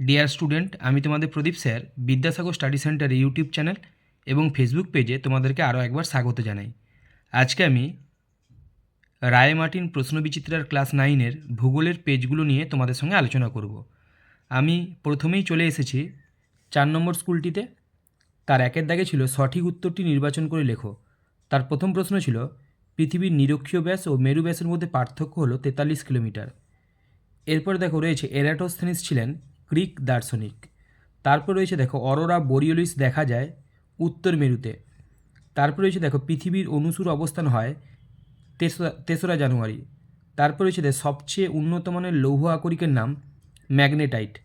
Deer student আমি তোমাদের Pradeep sir, Vidyasagar study centre YouTube channel এবং ফেসবুক পেজে তোমাদেরকে আরও একবার স্বাগত জানাই। আজকে আমি রায় মার্টিন প্রশ্নবিচিত্রার ক্লাস নাইনের ভূগোলের পেজগুলো নিয়ে তোমাদের সঙ্গে আলোচনা করব। আমি প্রথমেই চলে এসেছি চার নম্বর স্কুলটিতে। তার একের দাগে ছিল সঠিক উত্তরটি নির্বাচন করে লেখো। তার প্রথম প্রশ্ন ছিল, পৃথিবীর নিরক্ষীয় ব্যাস ও মেরু ব্যাসের মধ্যে পার্থক্য হলো তেতাল্লিশ কিলোমিটার। এরপর দেখো রয়েছে এরাটোস্থেনিস ছিলেন গ্রিক দার্শনিক। তারপর রয়েছে দেখো, অরোরা বোরিওলিস দেখা যায় উত্তর মেরুতে। তারপর রয়েছে দেখো, পৃথিবীর অনুসুর অবস্থান হয় তেসরা তেসরা জানুয়ারি। তারপর রয়েছে দেখো সবচেয়ে উন্নত মানের লৌহ আকরিকের নাম ম্যাগনেটাইট।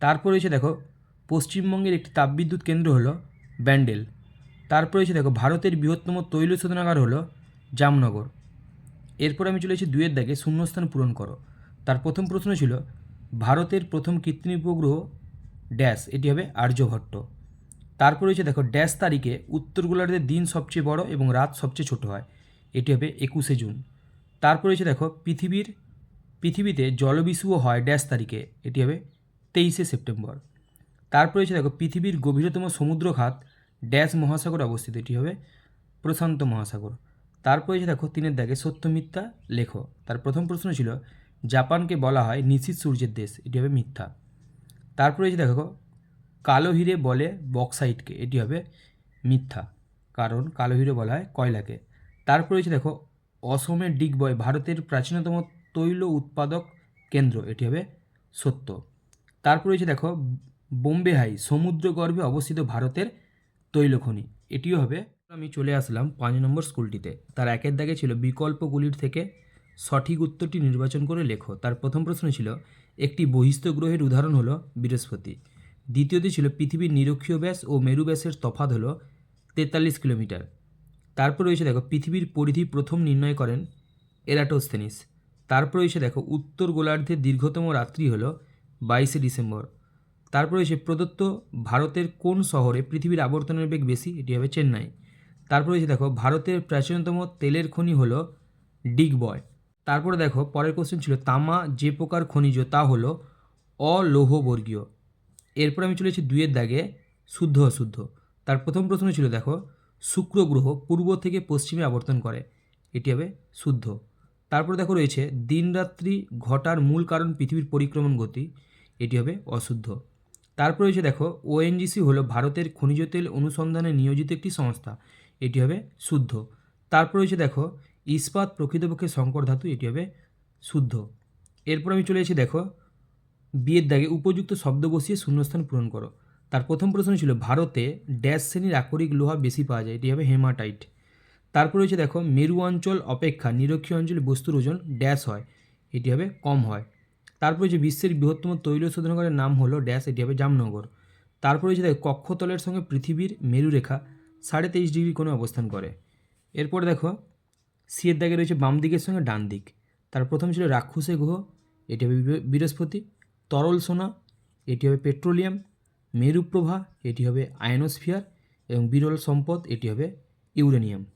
তারপর রয়েছে দেখো, পশ্চিমবঙ্গের একটি তাপবিদ্যুৎ কেন্দ্র হলো ব্যান্ডেল। তারপর রয়েছে দেখো, ভারতের বৃহত্তম তৈল শোধনাগার হলো জামনগর। এরপর আমি চলে এসেছি দুয়ের দাগে শূন্যস্থান পূরণ করো। তার প্রথম প্রশ্ন ছিল ভারতের প্রথম কৃত্রিম উপগ্রহ ড্যাশ, এটি হবে আর্যভট্ট। তারপর রয়েছে দেখো, ড্যাশ তারিখে উত্তর গোলার্ধের দিন সবচেয়ে বড় এবং রাত সবচেয়ে ছোট হয়, এটি হবে একুশে জুন। তারপর রয়েছে দেখো, পৃথিবীর, পৃথিবীতে জলবিষুও হয় ড্যাশ তারিখে, এটি হবে তেইশে সেপ্টেম্বর। তারপর রয়েছে দেখো, পৃথিবীর গভীরতম সমুদ্রখাত ড্যাশ মহাসাগর অবস্থিত, এটি হবে প্রশান্ত মহাসাগর। তারপর এসে দেখো, তিনের দাগে সত্য মিথ্যা লেখো। তার প্রথম প্রশ্ন ছিল জাপানকে বলা হয় নিশীত সূর্যের দেশ। এটি হবে মিথ্যা। তারপরে এসে দেখো, কালো হিরে বলে বক্সাইটকে, এটি হবে মিথ্যা। কারণ কালো হিরে বলা হয় কয়লাকে। তারপরে এসে দেখো, অসমের ডিগবয় ভারতের প্রাচীনতম তৈল উৎপাদক কেন্দ্র, এটি হবে সত্য। তারপরে এসে দেখো, বোম্বে হাই সমুদ্রগর্ভে অবস্থিত ভারতের তৈলখনি, এটিও হবে। আমি চলে আসলাম পাঁচ নম্বর স্কুলটিতে। তার একের দাগে ছিল বিকল্পগুলির থেকে সঠিক উত্তরটি নির্বাচন করে লেখো। তার প্রথম প্রশ্ন ছিল, একটি বহিস্থ গ্রহের উদাহরণ হলো বৃহস্পতি। দ্বিতীয়টি ছিল, পৃথিবীর নিরক্ষীয় ব্যাস ও মেরু ব্যাসের তফাত হলো তেতাল্লিশ কিলোমিটার। তারপর রয়েছে দেখো, পৃথিবীর পরিধি প্রথম নির্ণয় করেন এরাটোস্থেনিস। তারপর রয়েছে দেখো, উত্তর গোলার্ধের দীর্ঘতম রাত্রি হলো বাইশে ডিসেম্বর। তারপর রয়েছে প্রদত্ত ভারতের কোন শহরে পৃথিবীর আবর্তনের বেগ বেশি? এটি হবে চেন্নাই। তারপর রয়েছে দেখো, ভারতের প্রাচীনতম তেলের খনি হলো ডিগবয়। তারপরে দেখো, পরের কোশ্চেন ছিল তামা যে প্রকার খনিজ তা হলো অলৌহবর্গীয়। এরপর আমি চলেছি দুইয়ের দাগে, শুদ্ধ অশুদ্ধ। তার প্রথম প্রশ্ন ছিল দেখো, শুক্র গ্রহ পূর্ব থেকে পশ্চিমে আবর্তন করে। এটি হবে শুদ্ধ। তারপর দেখো রয়েছে, দিনরাত্রি ঘটার মূল কারণ পৃথিবীর পরিক্রমণ গতি, এটি হবে অশুদ্ধ। তারপর রয়েছে দেখো ওএনজিসি হলো ভারতের খনিজ তেল অনুসন্ধানে নিয়োজিত একটি সংস্থা, এটি হবে শুদ্ধ। তারপর রয়েছে দেখো ইস্পাত প্রকৃতপক্ষে সংকর ধাতু, এটি হবে শুদ্ধ। এরপর আমি চলে এসেছি, দেখো, বিয়ের দাগে উপযুক্ত শব্দ বসিয়ে শূন্যস্থান পূরণ করো। তার প্রথম প্রশ্ন ছিল, ভারতে ড্যাশ শ্রেণির আকরিক লোহা বেশি পাওয়া যায়, এটি হবে হেমাটাইট। তারপর রয়েছে, দেখো, মেরু অঞ্চল অপেক্ষা নিরক্ষীয় অঞ্চলে বস্তুর ওজন ড্যাশ হয়, এটি হবে কম হয়। তারপর যে বিশ্বের বৃহত্তম তৈল শোধনাগারের নাম হলো ড্যাশ, এটি হবে জামনগর। তারপর রয়েছে, দেখো, কক্ষতলের সঙ্গে পৃথিবীর মেরুরেখা সাড়ে তেইশ ডিগ্রি কোণে অবস্থান করে। এরপর দেখো সিয়ের দাগে রয়েছে বাম দিকের সঙ্গে ডান দিক। তার প্রথম ছিল রাক্ষসে গ্রহ এটি হবে বৃহস্পতি। তরল সোনা, এটি হবে পেট্রোলিয়াম। মেরুপ্রভা, এটি হবে আয়নোস্ফিয়ার। এবং বিরল সম্পদ, এটি হবে ইউরেনিয়াম।